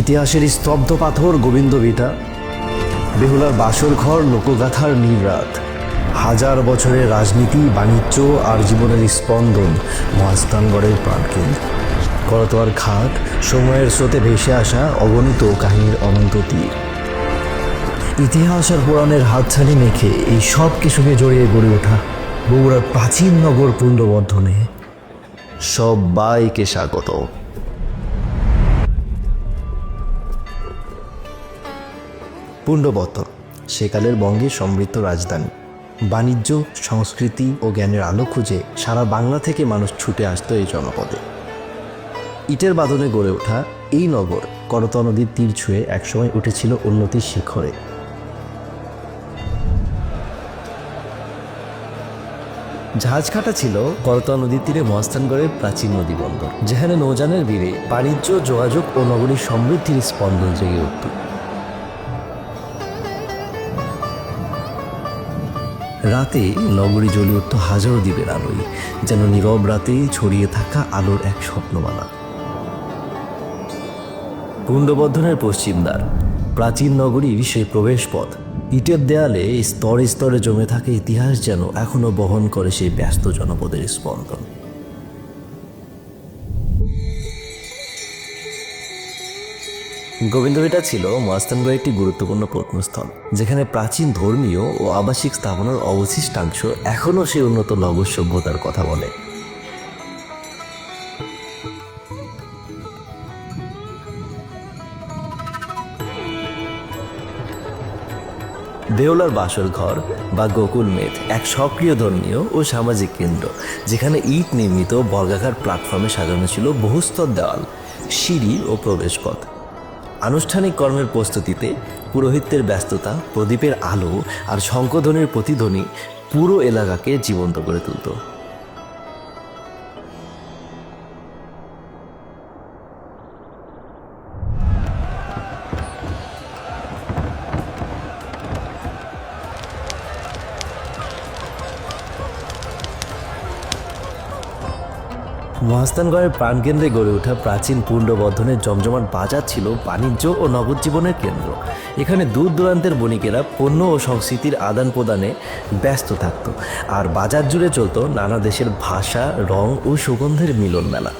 ইতিহাসের স্তব্ধ পাথর গোবিন্দ বিটা বেহুলার বাসর ঘর লোকগাথার নীলরাত, হাজার বছরের রাজনীতি, বাণিজ্য আর জীবনের স্পন্দন মহাস্থানগড়ের প্রাণকেন্দ্র। করতোয়ার ঘাট সময়ের স্রোতে ভেসে আসা অগণিত কাহিনীর অনন্ত তীর। ইতিহাস আর পুরাণের হাতছানি মেখে এই সব কিছুকে জড়িয়ে গড়ে ওঠা বগুড়ার প্রাচীন নগর পুণ্ডবর্ধনে। সবাইকে স্বাগত পুণ্ডবর্ধন সেকালের বঙ্গের সমৃদ্ধ রাজধানী। বাণিজ্য, সংস্কৃতি ও জ্ঞানের আলো খুঁজে সারা বাংলা থেকে মানুষ ছুটে আসতো এই জনপদে। ইটের বাদনে গড়ে ওঠা এই নগর করতোয়া নদীর তীর ছুঁয়ে একসময় উঠেছিল উন্নতির শিখরে। জাহাজঘাটা ছিল করতোয়া নদীর তীরে মহাস্থানগড়ের প্রাচীন নদী বন্দর, যেখানে নৌযানের ভিড়ে বাণিজ্য, যোগাযোগ ও নগরীর সমৃদ্ধির স্পন্দন জেগে উঠত। রাতে নগরী জ্বলে উঠত হাজারো দ্বীপের আলোয়, যেন নীরব রাতে ছড়িয়ে থাকা আলোর এক স্বপ্নমালা। কুণ্ডবর্ধনের পশ্চিম দ্বার, প্রাচীন নগরীর সেই প্রবেশ পথ ইটের দেয়ালে স্তরে স্তরে জমে থাকে ইতিহাস যেন এখনও বহন করে সেই ব্যস্ত জনপদের স্পন্দন। গোবিন্দবিটা ছিল মস্তানগড়ের একটি গুরুত্বপূর্ণ প্রত্নস্থল, যেখানে প্রাচীন ধর্মীয় ও আবাসিক স্থাপনার অবশিষ্টাংশ এখনও সেই উন্নত নগর সভ্যতার কথা বলে। দেওলার বাসর ঘর বা গোকুল মেদ এক সক্রিয় ধর্মীয় ও সামাজিক কেন্দ্র, যেখানে ইট নির্মিত বর্গাকার প্ল্যাটফর্মে সাজানো ছিল বহুস্তর দেওয়াল, সিঁড়ি ও প্রবেশপথ। আনুষ্ঠানিক কর্মের প্রস্তুতিতে পুরোহিত্যের ব্যস্ততা, প্রদীপের আলো আর শঙ্কধ্বনির প্রতিধ্বনি পুরো এলাকাকে জীবন্ত করে তুলত। মহাস্থানগড়ের প্রাণকেন্দ্রে গড়ে ওঠা প্রাচীন পুণ্ডবর্ধনের জমজমাট বাজার ছিল বাণিজ্য ও নগদ জীবনের কেন্দ্র। এখানে দূর দূরান্তের বণিকেরা পণ্য ও সংস্কৃতির আদান প্রদানে ব্যস্ত থাকত আর বাজার জুড়ে চলত নানা দেশের ভাষা, রং ও সুগন্ধের মিলন মেলা।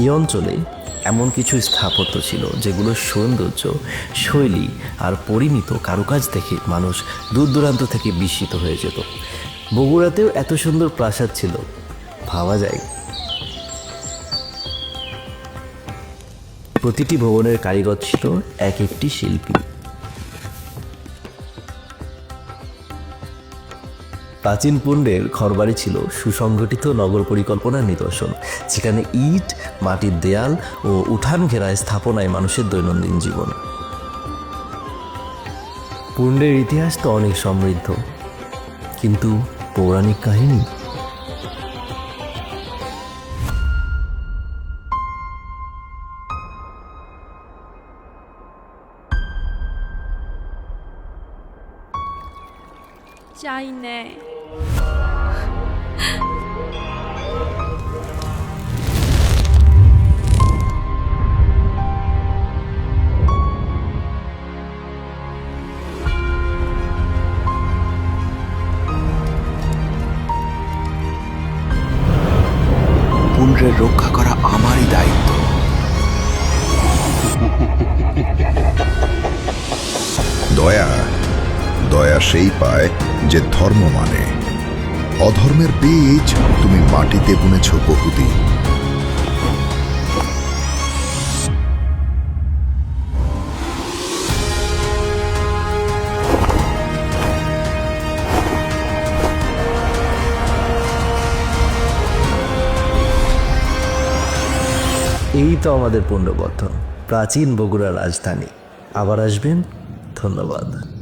এই অঞ্চলে এমন কিছু স্থাপত্য ছিল যেগুলোর সৌন্দর্য, শৈলী আর পরিমিত কারুকাজ দেখে মানুষ দূর দূরান্ত থেকে বিস্মিত হয়ে যেত। বগুড়াতেও এত সুন্দর প্রাসাদ ছিল। ভাবা যায়। প্রতিটি ভবনের কারিগর ছিল এক একটি শিল্পী। প্রাচীন পুণ্ডের ঘরবাড়ি ছিল সুসংগঠিত নগর পরিকল্পনার নিদর্শন। যেখানে ইট, মাটির দেয়াল ও উঠান ঘেরা স্থাপনায় মানুষের দৈনন্দিন জীবন। পুণ্ডের ইতিহাস তো অনেক সমৃদ্ধ। কিন্তু পৌরাণিক কাহিনী? চাই নে। পুণ্ড্রের রক্ষা করা আমারই দায়িত্ব। দয়া দয়া সেই পায় যে ধর্ম মানে। অধর্মের বীজ তুমি মাটিতে বুনেছ বহুদিন। এই তো আমাদের পুণ্ডবর্ধন প্রাচীন বগুড়া রাজধানী। আবার আসবেন? ধন্যবাদ।